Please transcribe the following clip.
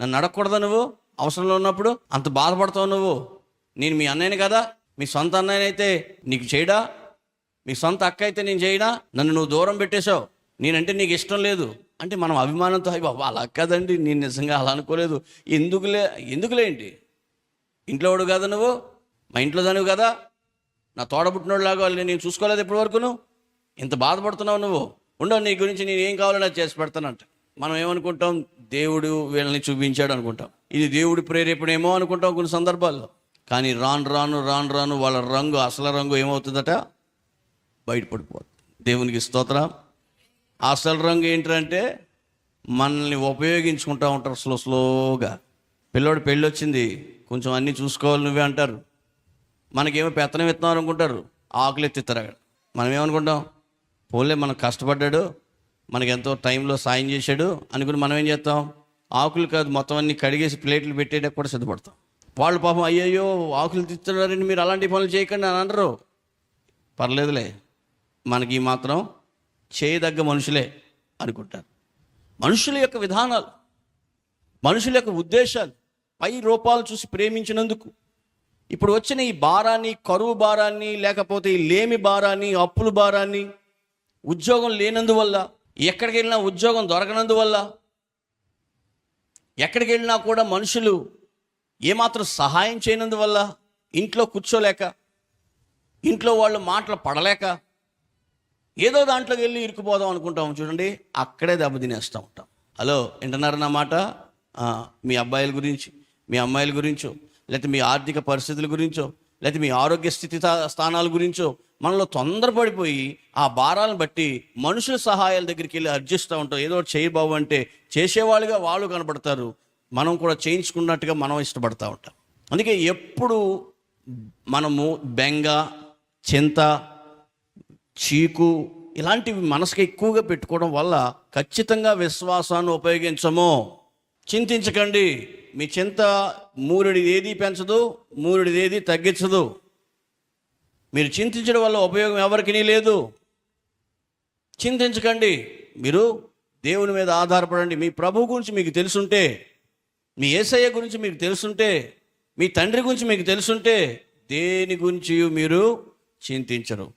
నన్ను అడగకూడదా నువ్వు? అవసరంలో ఉన్నప్పుడు అంత బాధపడతావు నువ్వు? నేను మీ అన్నయ్యని కదా? మీ సొంత అన్నయ్యనైతే నీకు చేయడా? మీ సొంత అక్క అయితే నేను చేయడా నన్ను నువ్వు దూరం పెట్టేశావు. నేనంటే నీకు ఇష్టం లేదు. అంటే మనం అభిమానంతో అయ్యి బాబా అలా కదండి. నేను నిజంగా అలా అనుకోలేదు. ఎందుకులే ఎందుకులే ఏంటి? ఇంట్లో వాడు కదా నువ్వు? మా ఇంట్లో దానివి కదా? నా తోడబుట్టినోళ్ళలాగా వాళ్ళు నేను చూసుకోలేదు ఇప్పటి వరకును ఇంత బాధపడుతున్నావు నువ్వు? ఉండవు నీ గురించి నేను ఏం కావాలో నాకు చేసి పెడతానంట. మనం ఏమనుకుంటాం? దేవుడు వీళ్ళని చూపించాడు అనుకుంటాం. ఇది దేవుడి ప్రేరేపణేమో అనుకుంటాం కొన్ని సందర్భాల్లో. కానీ రాను రాను రాను రాను వాళ్ళ రంగు అసలు రంగు ఏమవుతుందట? బయటపడిపోతుంది దేవునికి స్తోత్రం. అసలు రంగు ఏంటంటే మనల్ని ఉపయోగించుకుంటా ఉంటారు స్లో స్లోగా. పిల్లోడు పెళ్ళి వచ్చింది. కొంచెం అన్నీ చూసుకోవాలి నువ్వే అంటారు. మనకేమో పెత్తనం విత్తనం అనుకుంటారు ఆకులు ఎత్తిస్తారు అక్కడ మనం ఏమనుకుంటాం పోలే మనం కష్టపడ్డాడు. మనకి ఎంతో టైంలో సాయం చేశాడు. అనుకుని మనం ఏం చేస్తాం? ఆకులు కాదు మొత్తం అన్ని కడిగేసి ప్లేట్లు పెట్టేటప్పుడు కూడా సిద్ధపడతాం. వాళ్ళు పాపం అయ్యయ్యో ఆకులు తీస్తున్నారని మీరు అలాంటి పనులు చేయకండి అని అనరు. పర్లేదులే. మనకి మాత్రం చేయదగ్గ మనుషులే అనుకుంటారు. మనుషుల యొక్క విధానాలు మనుషుల యొక్క ఉద్దేశాలు పై రూపాలు చూసి ప్రేమించినందుకు. ఇప్పుడు వచ్చిన ఈ భారాన్ని కరువు భారాన్ని లేకపోతే ఈ లేమి భారాన్ని అప్పుల భారాన్ని ఉద్యోగం లేనందువల్ల ఎక్కడికి వెళ్ళినా ఉద్యోగం దొరకనందువల్ల ఎక్కడికి వెళ్ళినా కూడా మనుషులు ఏమాత్రం సహాయం చేయనందువల్ల ఇంట్లో కూర్చోలేక ఇంట్లో వాళ్ళు మాటలు పడలేక ఏదో దాంట్లోకి వెళ్ళి ఇరుక్కుపోదాం అనుకుంటాం. చూడండి అక్కడే దెబ్బ తినేస్తూ ఉంటాం. హలో వింటున్నారు నా మాట? మీ అబ్బాయిల గురించి మీ అమ్మాయిల గురించో లేకపోతే మీ ఆర్థిక పరిస్థితుల గురించో లేకపోతే మీ ఆరోగ్య స్థితి స్థానాల గురించో మనలో తొందరపడిపోయి ఆ భారాలను బట్టి మనుషుల సహాయాల దగ్గరికి వెళ్ళి అర్జిస్తూ ఉంటాం. ఏదో చేయబావు అంటే చేసేవాళ్ళుగా వాళ్ళు కనబడతారు. మనం కూడా చేయించుకున్నట్టుగా మనం ఇష్టపడతా ఉంటాం. అందుకే ఎప్పుడు మనము బెంగ చింత చీకు ఇలాంటివి మనసుకి ఎక్కువగా పెట్టుకోవడం వల్ల ఖచ్చితంగా విశ్వాసాన్ని ఉపయోగించము. చింతించకండి. మీ చింత మూరుడిది ఏది పెంచదు మూరుడిది ఏది తగ్గించదు. మీరు చింతించడం వల్ల ఉపయోగం ఎవరికి లేదు. చింతించకండి. మీరు దేవుని మీద ఆధారపడండి. మీ ప్రభు గురించి మీకు తెలుసుంటే మీ ఏసయ్య గురించి మీకు తెలుసుంటే మీ తండ్రి గురించి మీకు తెలుసుంటే దేని గురించి మీరు చింతించరు.